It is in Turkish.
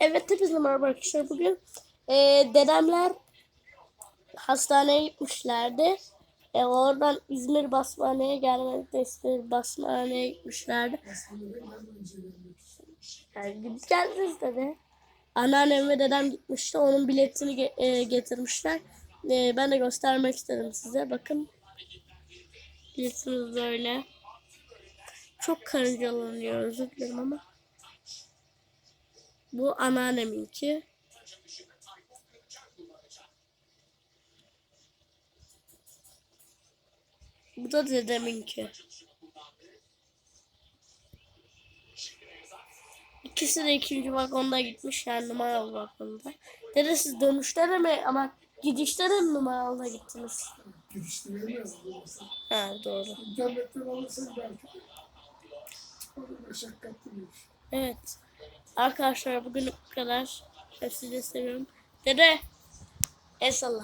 Evet hepinize merhaba arkadaşlar. Bugün e, dedemler hastaneye gitmişlerdi. E, oradan İzmir Basmane'ye gelmedi. İzmir Basmane'ye gitmişlerdi. Yani gideceğiz dedi. Anneannem ve dedem gitmişti. Onun biletini ge- e, getirmişler. E, ben de göstermek istedim size. Bakın. Biletimiz böyle. Çok karıncalanıyor özür dilerim ama. Bu anneanneminki. Bu da dedeminki. İkisi de ikinci vagonda gitmiş yani numaralı vagonda. Dede siz dönüşte de mi ama gidişte de mi numaralı gittiniz? Geliştiremez. Ha doğru. İnternetten alırsan belki de. O da meşakkatli bir iş. Evet. Arkadaşlar bugün bu kadar. Hepsini seviyorum. Dede. El salla.